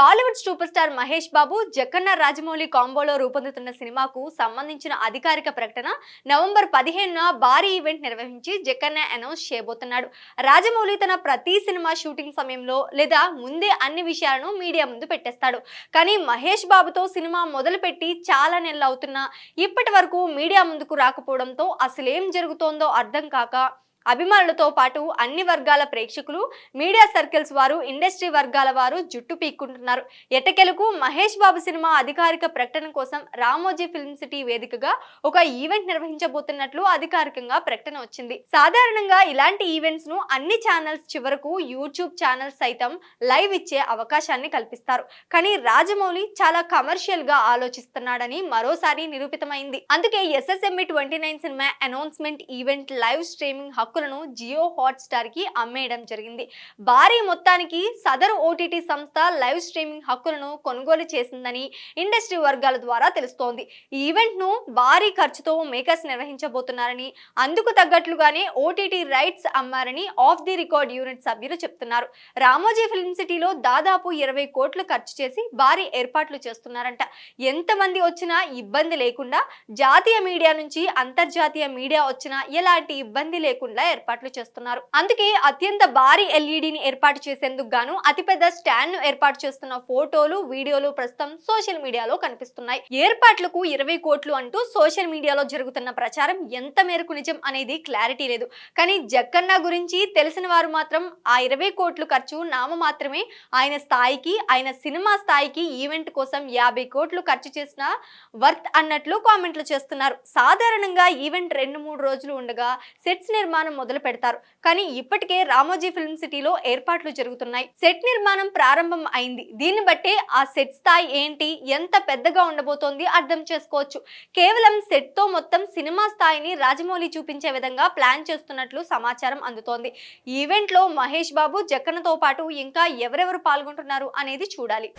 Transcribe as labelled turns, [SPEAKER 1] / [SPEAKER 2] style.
[SPEAKER 1] Tollywood super star Mahesh Babu Jakkanna Rajamouli కాంబోలో రూపొందుతున్న సినిమాకు సంబంధించిన అధికారిక ప్రకటన నవంబర్ పదిహేనున భారీ ఈవెంట్ నిర్వహించి జక్కన్న అనౌన్స్ చేయబోతున్నాడు. రాజమౌళి తన ప్రతి సినిమా షూటింగ్ సమయంలో లేదా ముందే అన్ని విషయాలను మీడియా ముందు పెట్టేస్తాడు. కానీ మహేష్ బాబుతో సినిమా మొదలుపెట్టి చాలా నెలలు అవుతున్నా ఇప్పటి వరకు మీడియా ముందుకు రాకపోవడంతో అసలేం జరుగుతోందో అర్థం కాక అభిమానులతో పాటు అన్ని వర్గాల ప్రేక్షకులు మీడియా సర్కిల్స్ వారు ఇండస్ట్రీ వర్గాల వారు జుట్టు పీక్కుంటున్నారు. ఎట్టకెలకు మహేష్ బాబు సినిమా అధికారిక ప్రకటన కోసం రామోజీ ఫిల్మ్ సిటీ వేదికగా ఒక ఈవెంట్ నిర్వహించబోతున్నట్లు అధికారికంగా ప్రకటన వచ్చింది. సాధారణంగా ఇలాంటి ఈవెంట్స్ను అన్ని ఛానల్స్ చివరకు యూట్యూబ్ ఛానల్స్ సైతం లైవ్ ఇచ్చే అవకాశాన్ని కల్పిస్తారు. కానీ రాజమౌళి చాలా కమర్షియల్గా ఆలోచిస్తున్నాడని మరోసారి నిరూపితమైంది. అందుకే ఎస్ఎస్ఎంఈ ట్వంటీ నైన్ సినిమా అనౌన్స్మెంట్ ఈవెంట్ లైవ్ స్ట్రీమింగ్ హక్కు హక్కులను జియో హాట్స్టార్కి అమ్మేయడం జరిగింది. భారీ మొత్తానికి సదరు ఓటీటీ సంస్థ లైవ్ స్ట్రీమింగ్ హక్కులను కొనుగోలు చేసిందని ఇండస్ట్రీ వర్గాల ద్వారా తెలుస్తోంది. ఈ ఈవెంట్ను భారీ ఖర్చుతో మేకర్స్ నిర్వహించబోతున్నారని అందుకు తగ్గట్లుగానే ఓటీటీ రైట్స్ అమ్మారని ఆఫ్ ది రికార్డ్ యూనిట్ సభ్యులు చెప్తున్నారు. రామోజీ ఫిల్మ్ సిటీలో దాదాపు ఇరవై కోట్లు ఖర్చు చేసి భారీ ఏర్పాట్లు చేస్తున్నారంట. ఎంతమంది వచ్చినా ఇబ్బంది లేకుండా జాతీయ మీడియా నుంచి అంతర్జాతీయ మీడియా వచ్చినా ఎలాంటి ఇబ్బంది లేకుండా ఏర్పాట్లు చేస్తున్నారు. అందుకే అత్యంత భారీ ఎల్ఈడిని ఏర్పాటు చేసేందుకు గాను అతిపెద్ద స్టాండ్ను ఏర్పాటు చేస్తున్న ఫోటోలు వీడియోలు ప్రస్తుతం సోషల్ మీడియాలో కనిపిస్తున్నాయి. ఏర్పాట్లకు ఇరవై కోట్లు అంటూ సోషల్ మీడియాలో జరుగుతున్న ప్రచారం ఎంత మేరకు నిజం అనేది క్లారిటీ లేదు. కానీ జక్కన్న గురించి తెలిసిన వారు మాత్రం ఆ ఇరవై కోట్లు ఖర్చు నామ మాత్రమే ఆయన స్థాయికి ఆయన సినిమా స్థాయికి ఈవెంట్ కోసం యాభై కోట్లు ఖర్చు చేసిన వర్త్ అన్నట్లు కామెంట్లు చేస్తున్నారు. సాధారణంగా ఈవెంట్ రెండు మూడు రోజులు ఉండగా సెట్స్ నిర్మాణం మొదలు పెడతారు. కానీ ఇప్పటికే రామోజీ ఫిల్మ్ సిటీలో ఏర్పాట్లు జరుగుతున్నాయి. సెట్ నిర్మాణం ప్రారంభం అయింది. దీన్ని బట్టే ఆ సెట్ స్థాయి ఏంటి ఎంత పెద్దగా ఉండబోతోంది అర్థం చేసుకోవచ్చు. కేవలం సెట్తో మొత్తం సినిమా స్థాయిని రాజమౌళి చూపించే విధంగా ప్లాన్ చేస్తున్నట్లు సమాచారం అందుతోంది. ఈవెంట్లో మహేష్ బాబు జక్కనతో పాటు ఇంకా ఎవరెవరు పాల్గొంటున్నారు అనేది చూడాలి.